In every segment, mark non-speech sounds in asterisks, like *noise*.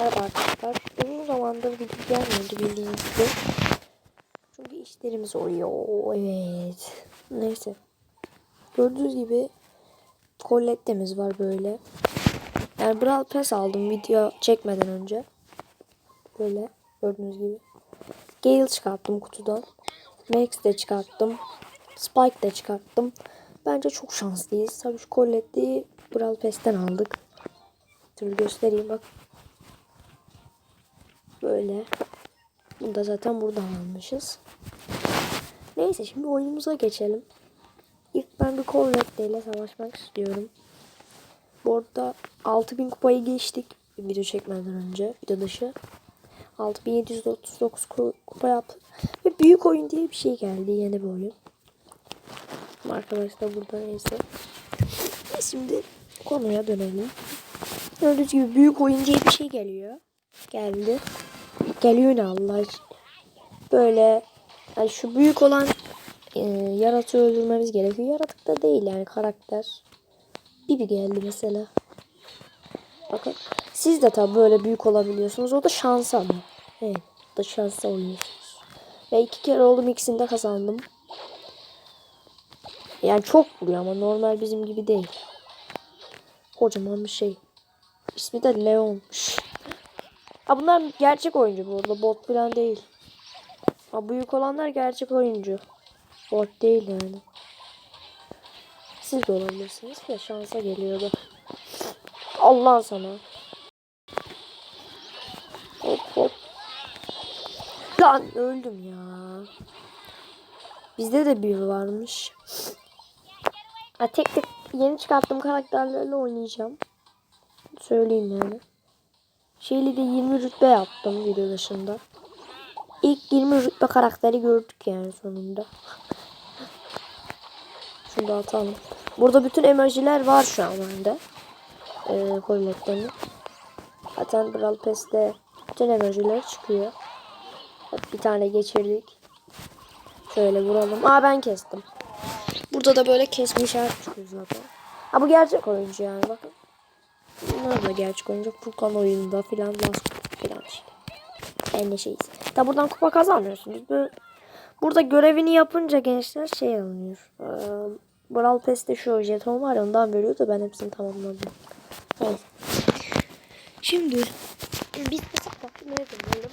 Merhaba arkadaşlar. Uzun zamandır video gelmiyordu bildiğiniz gibi. Çünkü işlerimiz oluyor. Evet. Neyse. Gördüğünüz gibi kollettemiz var böyle. Yani Brawl Pass aldım video çekmeden önce. Böyle gördüğünüz gibi. Gale çıkarttım kutudan. Max de çıkarttım. Spike de çıkarttım. Bence çok şanslıyız. Tabii şu kolletti Brawl Pass'ten aldık. Dur göstereyim bak. Böyle. Bunu da zaten buradan almışız. Neyse şimdi oyunumuza geçelim. İlk ben bir Corvette ile savaşmak istiyorum. Bu arada 6000 kupayı geçtik video çekmeden önce video dışı. 6739 ku- kupa yaptık. Ve büyük oyun diye bir şey geldi yeni bir oyun. Arkadaşlar burada neyse. Şimdi konuya dönelim. Gördüğünüz gibi büyük oyun diye bir şey geliyor. Geldi. Geliyor ne Allah. Böyle yani şu büyük olan e, yaratığı öldürmemiz gerekiyor. Yaratık da değil yani karakter. Bibi geldi mesela. Bakın siz de tabii böyle büyük olabiliyorsunuz. O da şans ama. Evet. Da şansa oluyorsunuz. Ve iki kere oldum ikisini de kazandım. Yani çok vuruyor ama normal bizim gibi değil. Kocaman bir şey. İsmi de Leon'muş. Ha bunlar gerçek oyuncu bu arada. Bot falan değil. Ha büyük olanlar gerçek oyuncu. Bot değil yani. Siz de olabilirsiniz ya şansa geliyordu. Allah sana. Hop hop. Lan öldüm ya. Bizde de bir varmış. Ha, tek tek yeni çıkarttığım karakterlerle oynayacağım. Söyleyeyim yani. Şeyli de 20 rütbe yaptım video dışında. İlk 20 rütbe karakteri gördük yani sonunda. *laughs* Şunu da atalım. Burada bütün emojiler var şu an bende. Ee, Collette'nin. Zaten Brawl Pass'te bütün emojiler çıkıyor. Bir tane geçirdik. Şöyle vuralım. Aa ben kestim. Burada da böyle kesme işaret çıkıyor zaten. Ha bu gerçek oyuncu yani bakın. Bunlar da gerçek oyuncu. Furkan oyununda filan Last filan işte. En şeyiz. Tabi buradan kupa kazanmıyorsunuz. Böyle, burada görevini yapınca gençler şey alınıyor. Ee, Brawl Pass'te şu jeton var ya ondan veriyor da ben hepsini tamamladım. Neyse. Şimdi biz hesaplaşmaya dönelim.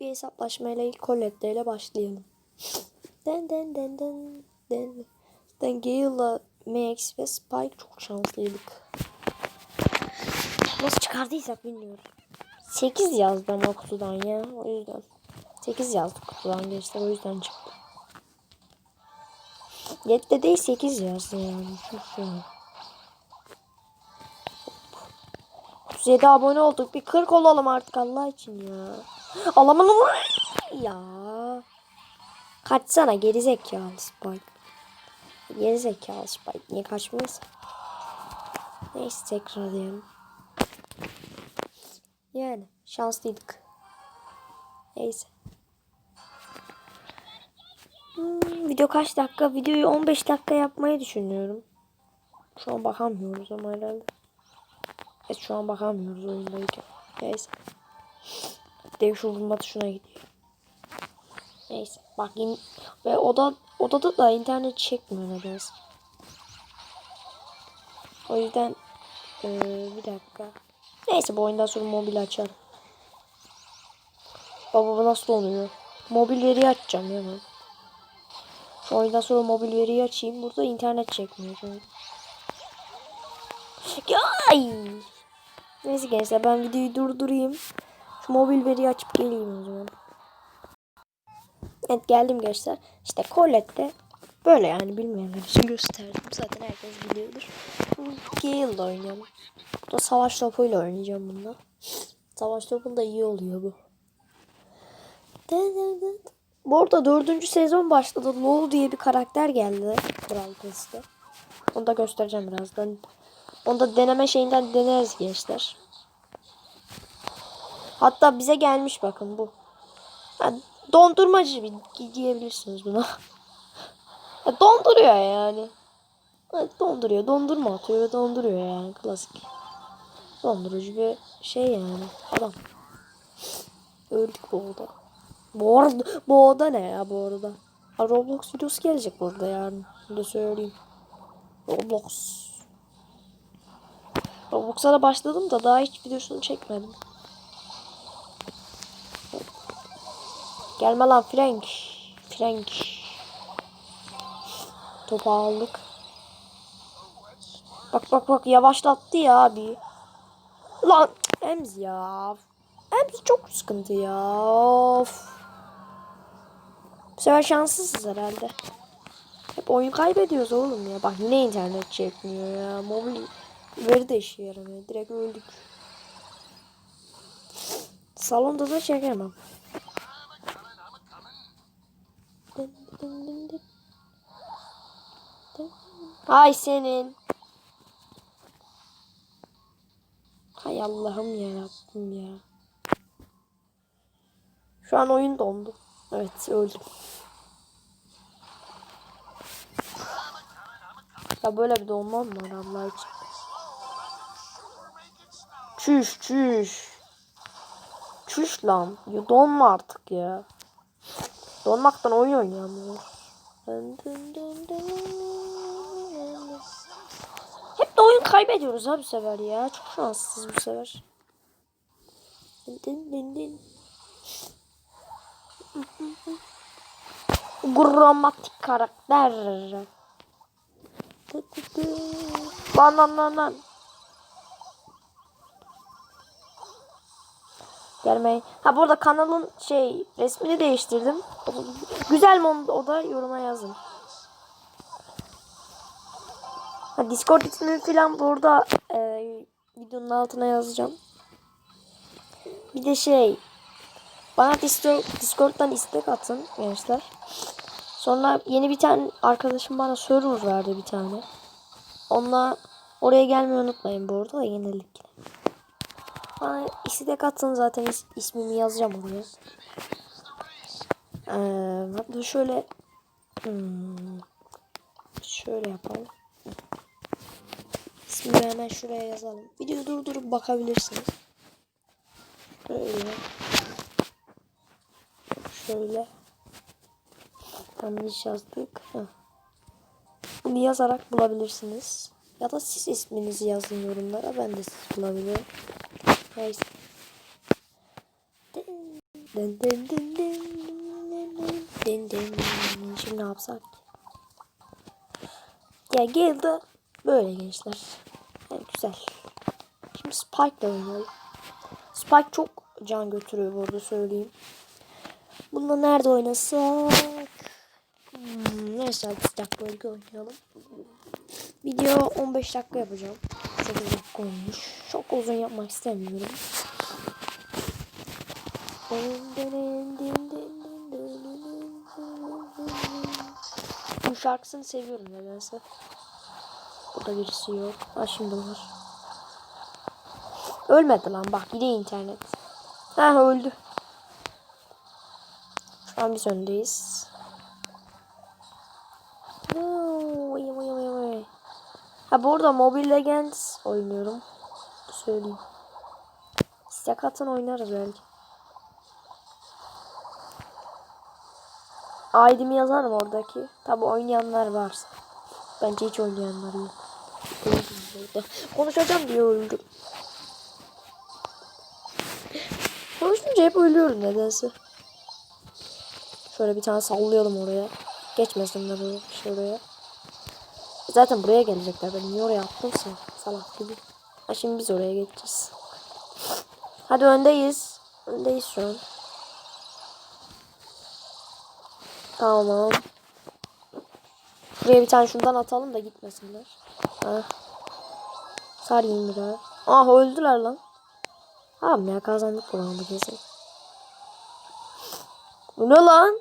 Bir hesaplaşmayla ilk Colette ile başlayalım. *laughs* Den den den den den. Den Gale'la Max ve Spike çok şanslıydık. Nasıl çıkardıysak bilmiyorum. 8 yazdı ama kutudan ya. O yüzden. 8 yazdı kutudan gençler o yüzden çıktı. 7'de değil 8 yazdı yani. Şu. 37 abone olduk. Bir 40 olalım artık Allah için ya. Alamadım. Ya. Kaçsana gerizekalı Spike. Gerizekalı Spike. Niye kaçmıyorsun? Neyse tekrar diyelim. Yani şanslıydık. Neyse. Hmm, video kaç dakika? Videoyu 15 dakika yapmayı düşünüyorum. Şu an bakamıyoruz ama herhalde. Evet şu an bakamıyoruz oyundayken. Neyse. Dev şu vurma tuşuna gidiyor. Neyse. Bak yine ve oda odada da internet çekmiyor nedense. O yüzden ee, bir dakika. Neyse bu oyundan sonra mobil açarım. Baba bu nasıl oluyor? Mobil veri açacağım ya ben. Şu oyundan sonra mobil veriyi açayım. Burada internet çekmiyor. Ay! Neyse gençler ben videoyu durdurayım. Şu mobil veriyi açıp geleyim o zaman. Evet geldim gençler. İşte Colette'de böyle yani bilmeyenler için gösterdim. Zaten herkes biliyordur. Gale'la oynuyorum. Bu da savaş topuyla oynayacağım bunda. Savaş topunda iyi oluyor bu. Bu arada dördüncü sezon başladı. Lol diye bir karakter geldi. Brawl Pass'te. Onu da göstereceğim birazdan. Onu da deneme şeyinden deneriz gençler. Hatta bize gelmiş bakın bu. Ha, dondurmacı diyebilirsiniz buna. *laughs* Ya donduruyor yani. Donduruyor. Dondurma atıyor ve donduruyor yani. Klasik. Dondurucu bir şey yani. Adam. Öldük bu oda. Bu arada bu oda ne ya bu arada? Ha, Roblox videosu gelecek burada yarın. Bunu söyleyeyim. Roblox. Roblox'a da başladım da daha hiç videosunu çekmedim. Gelme lan Frank. Frank. Topu aldık. Bak bak bak yavaşlattı ya abi. Lan Ems ya. Ems çok sıkıntı ya. Of. Bu sefer şanssızız herhalde. Hep oyun kaybediyoruz oğlum ya. Bak yine internet çekmiyor ya. Mobil veri de işe yaramıyor. Direkt öldük. Salonda da çekemem. Dın dın dın dın. Dın. Ay senin. Hay Allah'ım ya ya. Şu an oyun dondu. Evet öldüm. Ya böyle bir donma mı var Allah için? Çüş çüş. Çüş lan. Ya donma artık ya. Donmaktan oyun oynayamıyor. Dın dın dın dın. Hep de oyun kaybediyoruz ha bu sefer ya. Çok şanssız bu sefer. Gramatik karakter. Lan lan lan lan. Gelmeyin. Ha burada kanalın şey resmini değiştirdim. Güzel mi o da yoruma yazın. Ha, Discord ismini falan burada e, videonun altına yazacağım. Bir de şey bana Discord, Discord'dan istek atın gençler. Sonra yeni bir tane arkadaşım bana server verdi bir tane. Onunla oraya gelmeyi unutmayın bu arada da yenilikle. Bana istek atın zaten is- ismimi yazacağım oraya. Ee, hatta şöyle hmm, şöyle yapalım. İsmimi hemen şuraya yazalım. Videoyu durdurup bakabilirsiniz. Şöyle. Şöyle. Yanlış yazdık. Bunu yazarak bulabilirsiniz. Ya da siz isminizi yazın yorumlara. Ben de siz bulabilirim. Neyse. Dın dın dın dın dın dın dın. Şimdi ne yapsak? Ya geldi. Böyle gençler. Yani güzel. Şimdi Spike'la oynayalım. Spike çok can götürüyor bu arada söyleyeyim. Bununla nerede oynasak? Hmm, neyse bir dakika bölge oynayalım. Video 15 dakika yapacağım. 8 dakika olmuş. Çok uzun yapmak istemiyorum. Bu şarkısını seviyorum nedense. Burada birisi yok. Ha şimdi var. Ölmedi lan bak yine internet. Ha öldü. Şu an biz öndeyiz. Ha bu arada Mobile Legends oynuyorum. Söyleyeyim. İstek atın oynarız belki. ID'mi yazarım oradaki. Tabi oynayanlar varsa. Bence hiç oynayanlar yok. Konuşacağım diye öldüm. Konuşunca hep ölüyorum nedense. Şöyle bir tane sallayalım oraya. Geçmesinler. Şey oraya. Zaten buraya gelecekler. Ben niye oraya attım sen? Salak gibi. Ha şimdi biz oraya geçeceğiz. Hadi öndeyiz. Öndeyiz şu an. Tamam. Buraya bir tane şundan atalım da gitmesinler. Ha. Sarayım biraz. Ah öldüler lan. Tamam ya kazandık bu roundu kesin. Bu ne lan?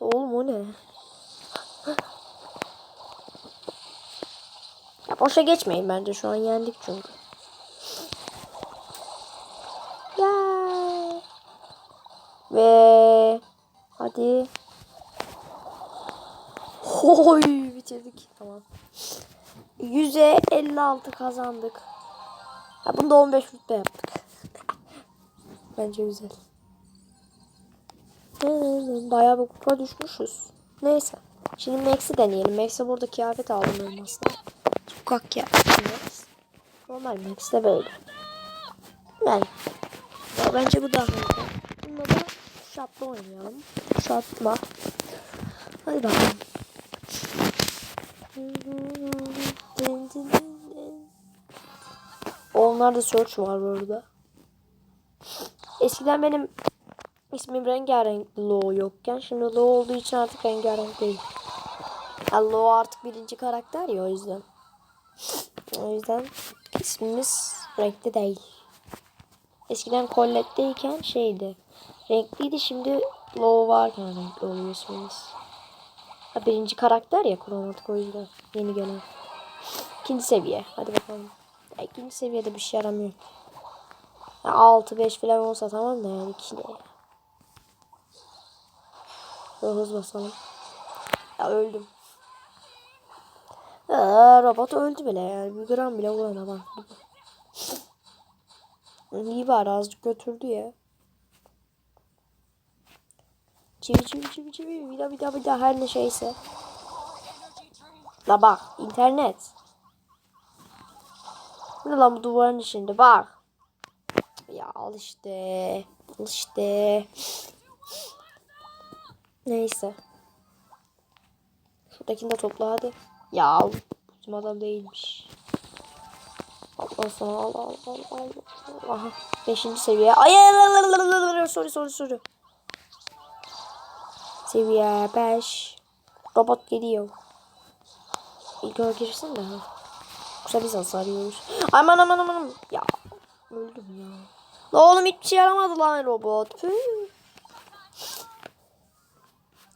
Oğlum o ne? Ya boşa geçmeyin bence şu an yendik çünkü. Ya. Ve hadi. Hoy bitirdik. Tamam. 100'e 56 kazandık. Ha, bunu da 15 rütbe yaptık. *laughs* Bence güzel. Bayağı bir kupa düşmüşüz. Neyse. Şimdi Max'i deneyelim. Max'e burada kıyafet aldım olmasına. Sokak. Max. Normal Max de böyle. Yani. Ya bence bu daha iyi. Bunda da kuşatma oynayalım. Kuşatma. Hadi bakalım. Onlarda search var burada. Eskiden benim ismim rengarenk Lo yokken şimdi Lo olduğu için artık rengarenk değil. Ya Lo artık birinci karakter ya o yüzden. O yüzden ismimiz renkli değil. Eskiden Colette'deyken şeydi. Renkliydi şimdi Lo varken renkli oluyor ismimiz. Ha, birinci karakter ya kromatik o yüzden yeni gelen. İkinci seviye. Hadi bakalım. Ya, ikinci seviyede bir şey yaramıyor. Ya, 6-5 falan olsa tamam da yani ikide. Böyle hız basalım. Ya öldüm. Aa, robot öldü bile yani. Bir gram bile vuramadı. İyi bari azıcık götürdü ya. Çivi çivi çivi çivi. Bir daha bir daha bir daha her ne şeyse. La bak internet. Ne lan bu duvarın içinde bak. Ya al işte. Al işte. Neyse. Şuradakini de topla hadi. Ya bizim adam değilmiş. Allah sana al al al al. Aha. Beşinci seviye. Ay sorry sorry sorry. Seviye 5. Robot geliyor. İlk o girsin de. Yoksa biz hasar yiyoruz. Aman aman aman. Ya öldüm ya. La oğlum hiçbir şey yaramadı lan robot. Püh.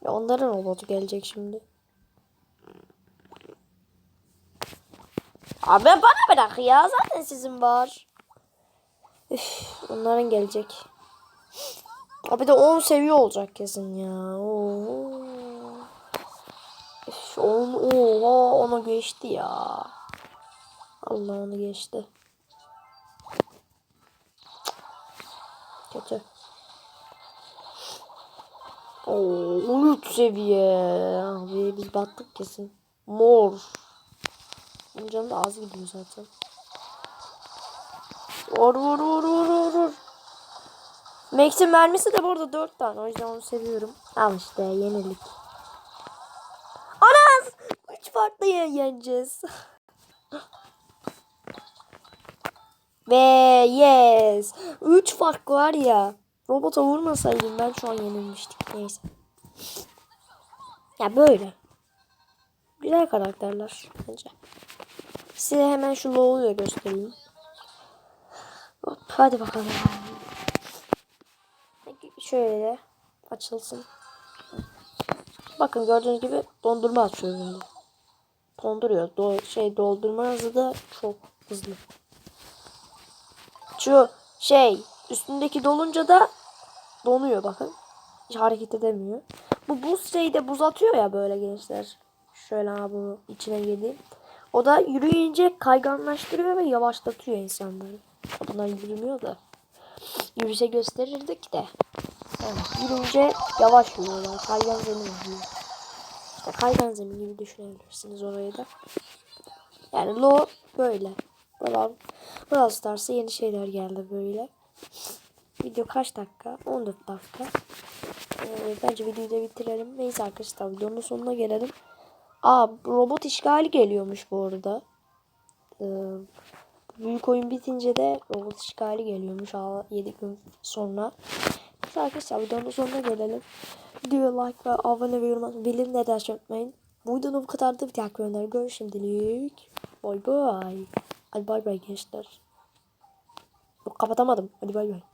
Ya onların robotu gelecek şimdi. Abi bana bırak ya. Zaten sizin var. Üf, onların gelecek. Abi de 10 seviye olacak kesin ya. Oo. Üf, on, oha geçti ya. Allah onu geçti. Kötü. Oo, 13 seviye. Abi biz battık kesin. Mor. Canı da az gidiyor zaten. Vur vur vur vur vur vur. Max'in mermisi de burada 4 tane. O yüzden onu seviyorum. Al işte yenilik. Anas! 3 farklı yeneceğiz. *laughs* Ve yes. 3 fark var ya. Robota vurmasaydım ben şu an yenilmiştik. Neyse. Ya böyle. Güzel karakterler bence. Size hemen şu Low'u da göstereyim. Hop, hadi bakalım. Şöyle açılsın. Bakın gördüğünüz gibi dondurma açıyor şimdi. Donduruyor. Do şey doldurma hızı da çok hızlı. Şu şey üstündeki dolunca da donuyor bakın. Hiç hareket edemiyor. Bu buz şeyi de buz atıyor ya böyle gençler. Şöyle bunu içine gireyim. O da yürüyünce kayganlaştırıyor ve yavaşlatıyor insanları. Bunlar yürümüyor da. Yürüse gösterirdik de. Yani yürüyünce yavaş yürüyorlar. Kaygan zemin oluyor. İşte kaygan zemin gibi düşünebilirsiniz orayı da. Yani lo böyle. Brawl, Brawl Stars'a yeni şeyler geldi böyle. Video kaç dakika? 14 dakika. Ee, bence videoyu da bitirelim. Neyse arkadaşlar videonun sonuna gelelim. Aa robot işgali geliyormuş bu arada. Ee, büyük oyun bitince de robot işgali geliyormuş. Aa, 7 gün sonra. Neyse arkadaşlar videonun sonuna gelelim. Videoya like ve abone ve yorum bilin ne ders unutmayın. Bu videonun bu kadar da bir dakika öner. Görüşürüz şimdilik. Bye bye. Hadi bay bay gençler. Kapatamadım. Hadi bay bay.